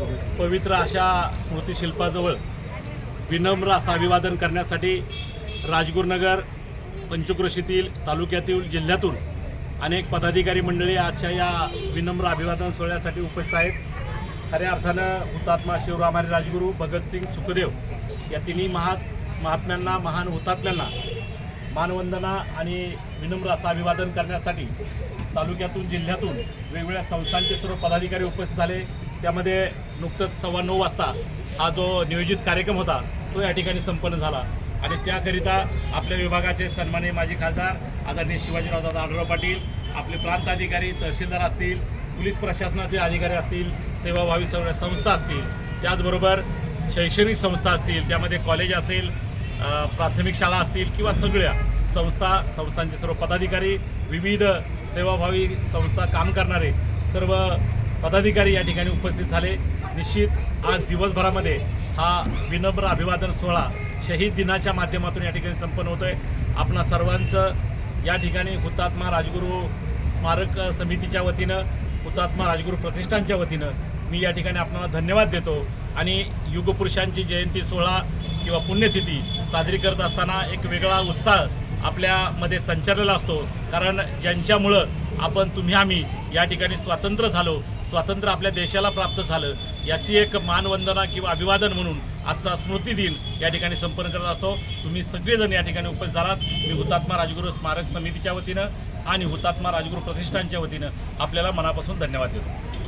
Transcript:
पवित्र अशा स्मृतिशिल्पाजवळ विनम्र असं अभिवादन करण्यासाठी राजगुरनगर पंचक्रोशीतील तालुक्यातील जिल्ह्यातून अनेक पदाधिकारी मंडळी आजच्या या विनम्र अभिवादन सोहळ्यासाठी उपस्थित आहेत. खऱ्या अर्थानं हुतात्मा शिवरामाने राजगुरू भगतसिंग सुखदेव या तिन्ही महात महात्म्यांना महान हुतात्म्यांना मानवंदना आणि विनम्र असं अभिवादन करण्यासाठी तालुक्यातून जिल्ह्यातून वेगवेगळ्या संस्थांचे सर्व पदाधिकारी उपस्थित झाले. त्यामध्ये नुकतंच सव्वा नऊ वाजता हा जो नियोजित कार्यक्रम होता तो या ठिकाणी संपन्न झाला. आणि त्याकरिता आपल्या विभागाचे सन्माननीय माजी खासदार आदरणीय शिवाजीराव दादा आढळराव पाटील आपले प्रांत अधिकारी तहसीलदार असतील पोलीस प्रशासनातील अधिकारी असतील सेवाभावी सं- संस्था असतील त्याचबरोबर शैक्षणिक संस्था असतील त्यामध्ये कॉलेज असेल प्राथमिक शाळा असतील किंवा सगळ्या संस्था संस्थांचे सर्व पदाधिकारी विविध सेवाभावी संस्था काम करणारे सर्व पदाधिकारी या ठिकाणी उपस्थित झाले. निश्चित आज दिवसभरामध्ये हा विनम्र अभिवादन सोहळा शहीद दिनाच्या माध्यमातून या ठिकाणी संपन्न होतोय. आपणा सर्वांचं या ठिकाणी हुतात्मा राजगुरू स्मारक समितीच्या वतीनं हुतात्मा राजगुरू प्रतिष्ठानच्या वतीनं मी या ठिकाणी आपणाला धन्यवाद देतो आणि युगपुरुषांची जयंती सोहळा किंवा पुण्यतिथी साजरी करत असताना एक वेगळा उत्साह आपल्यामध्ये संचारलेला असतो. कारण ज्यांच्यामुळं आपण तुम्ही आम्ही या ठिकाणी स्वातंत्र्य झालो स्वातंत्र्य आपल्या देशाला प्राप्त झालं याची एक मानवंदना किंवा अभिवादन म्हणून आजचा स्मृती दिन या ठिकाणी संपन्न करत असतो. तुम्ही सगळेजण या ठिकाणी उपस्थित झालात. मी हुतात्मा राजगुरू स्मारक समितीच्या वतीनं आणि हुतात्मा राजगुरू प्रतिष्ठानच्या वतीनं आपल्याला मनापासून धन्यवाद देतो.